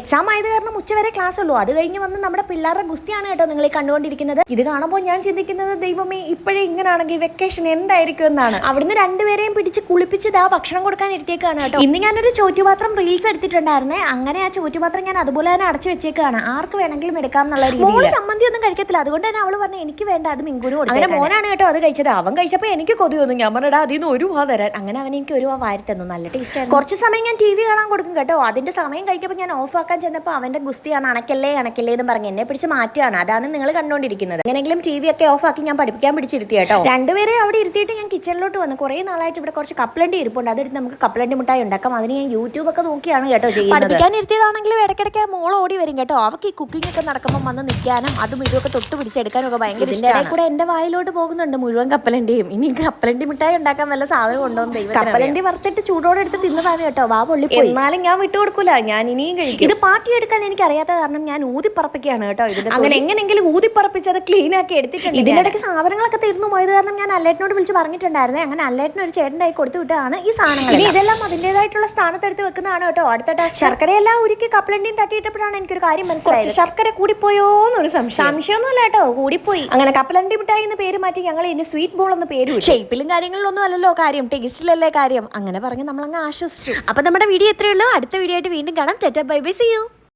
Exam ആയത് കാരണം ഉച്ചവരെ ക്ലാസ് ഉള്ളൂ. അത് കഴിഞ്ഞ് വന്ന് നമ്മുടെ പിള്ളേരുടെ ഗുസ്തിയാണ് കേട്ടോ നിങ്ങളെ കണ്ടുകൊണ്ടിരിക്കുന്നത്. ഇത് കാണുമ്പോൾ ഞാൻ ചിന്തിക്കുന്നത് ദൈവമേ ഇപ്പോഴേ ഇങ്ങനാണെങ്കിൽ വെക്കേഷൻ എന്തായിരിക്കും എന്നാണ്. അവിടുന്ന് രണ്ടുപേരെയും പിടിച്ച് കുളിപ്പിച്ചത് ആ ഭക്ഷണം കൊടുക്കാൻ ഇരുത്തിയേക്കാണ് കേട്ടോ. ഇന്ന് ഞാനൊരു ചോറ്റുപാത്രം റീൽസ് എടുത്തിട്ടുണ്ടായിരുന്നേ. അങ്ങനെ ആ ചോറ്റുപാത്രം ഞാൻ അതുപോലെ തന്നെ അടച്ചു വെച്ചേക്കാണ്. ആർക്ക് വേണമെങ്കിലും എടുക്കാം എന്നുള്ള രീതിയിൽ ചമ്മന്തി ഒന്നും കഴിക്കത്തില്ല. അതുകൊണ്ട് തന്നെ അവൾ പറഞ്ഞു എനിക്ക് വേണ്ട അത് മിങ്കുനും അങ്ങനെ മോനാണ് കേട്ടോ അത് കഴിച്ചത്. അവൻ കഴിച്ചപ്പോൾ എനിക്ക് കൊതി തോന്നും ഞാൻ പറഞ്ഞാ അതിൽ നിന്ന് ഒരു വാ തരാൻ. അങ്ങനെ അവൻ എനിക്ക് ഒരു വാ വാരി തന്നു നല്ല ടേസ്റ്റ് കുറച്ച് സമയം ഞാൻ ടി വി കാണാൻ കൊടുക്കും കേട്ടോ. അതിന്റെ സമയം കഴിക്കുമ്പോൾ ഞാൻ ഓഫ് ആക്കാൻ ചെന്നപ്പോൾ അവന്റെ ഗുസ്തിയാണ് അണക്കല്ലേ അണക്കല്ലേ എന്ന് പറഞ്ഞ് എന്നെ പിടിച്ച് മാറ്റുകയാണ്. അതാണ് നിങ്ങൾ കണ്ടുകൊണ്ടിരിക്കുന്നത് എങ്ങനെങ്കിലും ടി വി ഒക്കെ ഓഫ് ആക്കി ഞാൻ പഠിപ്പിക്കാൻ പിടിച്ചിരുത്തി കേട്ടോ. രണ്ടുപേരെ അവിടെ ഇരുത്തിയിട്ട് ഞാൻ കിച്ചണിലോട്ട് വന്നു. കുറേ നാളായിട്ട് ഇവിടെ കുറച്ച് കപ്പലണ്ടി ഇരിപ്പുണ്ട്. അതെടുത്ത് നമുക്ക് കപ്പലണ്ടി മുട്ടായി ഉണ്ടാക്കാം. അതിന് ഞാൻ യൂട്യൂബ് ഒക്കെ നോക്കിയാണ് കേട്ടോ ചെയ്യുന്നത്. പഠിക്കാൻ ഇരുത്തിയതാണെങ്കിലും ഇടയ്ക്കിടയ്ക്ക് മോൾ ഓടി വരും കേട്ടോ. അവർക്ക് ഈ കുക്കിംഗ് ഒക്കെ നടക്കുമ്പോൾ വന്ന് നിൽക്കാനും അതും ഇതൊക്കെ തൊട്ട് പിടിച്ചെടുക്കാനും ഒക്കെ ഭയങ്കര ഇഷ്ടമാണ് കൂടെ എന്റെ വായിലോട്ട് പോകുന്നുണ്ട് മുഴുവൻ കപ്പലണ്ടിയും. ഇനി കപ്പലണ്ടി മിഠായി ഉണ്ടാക്കാൻ നല്ല സാധനം ഉണ്ടോ കപ്പലണ്ടി വറുത്തിട്ട് ചൂടോടെ എടുത്ത് തിന്നതാണ് കേട്ടോ. വാ പൊള്ളി എന്നാലും ഞാൻ വിട്ടുകൊടുക്കൂല. ഞാൻ ഇനിയും കഴിക്കും. ഇത് പാറ്റി എടുക്കാൻ എനിക്ക് അറിയാത്ത കാരണം ഞാൻ ഊതിപ്പറപ്പിക്കുകയാണ് കേട്ടോ ഇതിന്റെ അങ്ങനെ എങ്ങനെങ്കിലും ഊതിപ്പറപ്പിച്ച് അത് ക്ലീൻ ആക്കി എടുത്തിട്ടുണ്ട് ഇതിനിടയ്ക്ക് സാധനങ്ങളൊക്കെ തീർന്നു പോയത് കാരണം ഞാൻ അല്ലേട്ടനോട് വിളിച്ച് പറഞ്ഞിട്ടുണ്ടായിരുന്നേ. അങ്ങനെ അല്ലേട്ടന് ഒരു ചേട്ടന്റെ ആയി കൊടുത്തു വിട്ടതാണ് ഈ സാധനങ്ങൾ ഇതെല്ലാം അതിന്റെതായിട്ടുള്ള സ്ഥാനത്തെടുത്ത് വെക്കുന്നതാണ് കേട്ടോ. അടുത്ത ടാസ്ക് ശർക്കരയെല്ലാം ഉരുക്കി കപ്പലണ്ടിയും തട്ടിയിട്ടപ്പോഴാണ് എനിക്കൊരു കാര്യം മനസ്സിലായത്. ശർക്കര കൂടിപ്പോയോ എന്നൊരു സംശയം. സംശയമൊന്നുമില്ല കേട്ടോ. കൂടിപ്പോയി. അങ്ങനെ കപ്പലണ്ടി മിഠായി എന്ന് പേര് മാറ്റി ഞങ്ങൾ ഇനി സ്വീറ്റ് ബോൾ എന്ന് പേര് ഷേപ്പിലും കാര്യങ്ങളിലൊന്നും അല്ലല്ലോ കാര്യം. ടേസ്റ്റിലല്ലേ കാര്യം. അങ്ങനെ പറഞ്ഞ് നമ്മൾ അങ്ങ് ആശ്വസിച്ചു. അപ്പൊ നമ്മുടെ വീഡിയോ എത്രയുള്ളൂ അടുത്ത വീഡിയോ ആയിട്ട് വീണ്ടും കാണാം. ടെറ്റ ബൈ ബൈ സി you.